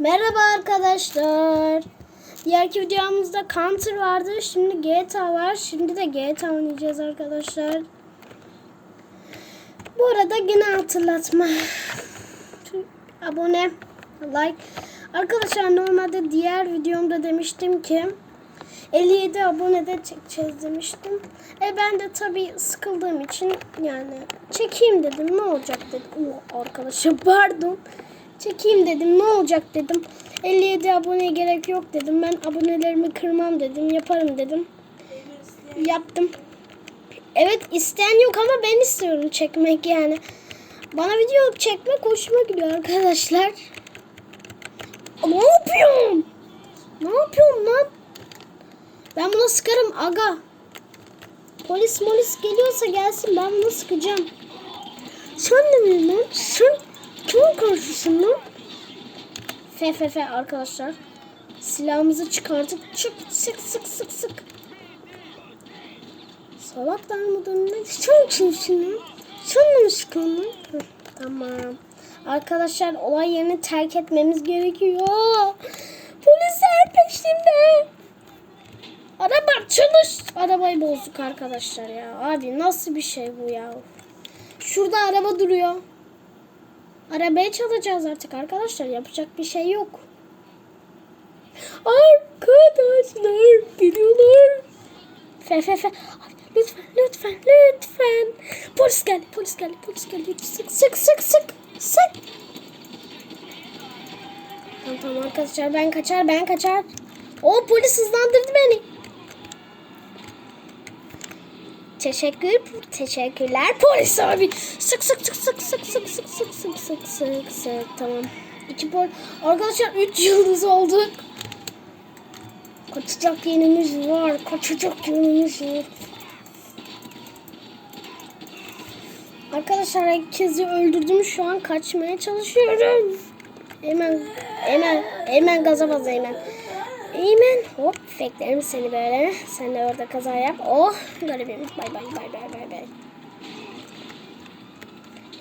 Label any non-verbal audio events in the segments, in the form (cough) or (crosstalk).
Merhaba arkadaşlar. Diğerki videomuzda Counter vardı. Şimdi GTA var. Şimdi de GTA oynayacağız arkadaşlar. Bu arada yine hatırlatma. Abone, like. Arkadaşlar normalde diğer videomda demiştim ki 57 abone de çekeceğiz demiştim. E ben de tabii sıkıldığım için yani çekeyim dedim. Ne olacak dedim. Oo, arkadaşlar pardon. Çekeyim dedim. Ne olacak dedim. 57 aboneye gerek yok dedim. Ben abonelerimi kırmam dedim. Yaparım dedim. Yaptım. Evet isteyen yok ama ben istiyorum çekmek yani. Bana video çekmek hoşuma gidiyor arkadaşlar. Ne yapıyorum? Ne yapıyorum lan? Ben buna sıkarım aga. Polis molis geliyorsa gelsin ben bunu sıkacağım. Sen de mi lan? Sen kimin? Fe fe fe arkadaşlar. Silahımızı çıkartıp çık sık sık sık sık. Salaklar mıdır ne? Sen kimsin? Sen mi? Hı, Tamam. Arkadaşlar olay yerini terk etmemiz gerekiyor. Polisler peşimde. Araba çalış. Arabayı bozduk arkadaşlar ya. Abi nasıl bir şey bu ya? Şurada araba duruyor. Arabayı çalacağız artık arkadaşlar. Yapacak bir şey yok. Arkadaşlar geliyorlar. Fe fe fe. Lütfen lütfen lütfen. Polis geldi polis geldi polis geldi. Sık sık sık sık sık. Tamam tamam arkadaşlar ben kaçar ben kaçar. O polis hızlandırdı beni. Teşekkür, teşekkürler polis abi. Sık sık sık sık sık sık sık sık sık sık sık sık tamam. İki pol arkadaşlar üç yıldız olduk. Kaçacak yerimiz var. Kaçacak yerimiz var. Arkadaşlar herkesi öldürdüm. Şu an kaçmaya çalışıyorum. Hemen hemen hemen gaza bas hemen. Hemen hop beklerim seni böyle. Sen de orada kaza yap. Oh garibim. Bay bay bay bay bay bay.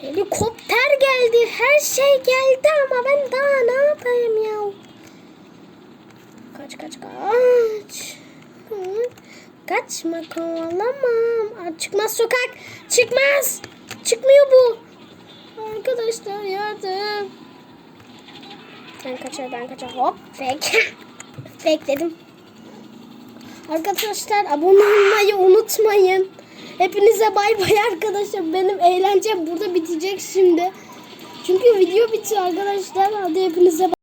Helikopter geldi. Her şey geldi ama ben daha ne yapayım ya? Kaç kaç kaç. Kaçma kovalamam. Aa, Çıkmaz sokak. Çıkmaz. Çıkmıyor bu. Arkadaşlar yardım. Ben kaçar ben kaçar. Hop fake. (laughs) fake dedim. Arkadaşlar abone olmayı unutmayın. Hepinize bay bay arkadaşlar. Benim eğlencem burada bitecek şimdi. Çünkü video bitiyor arkadaşlar. Hadi hepinize bay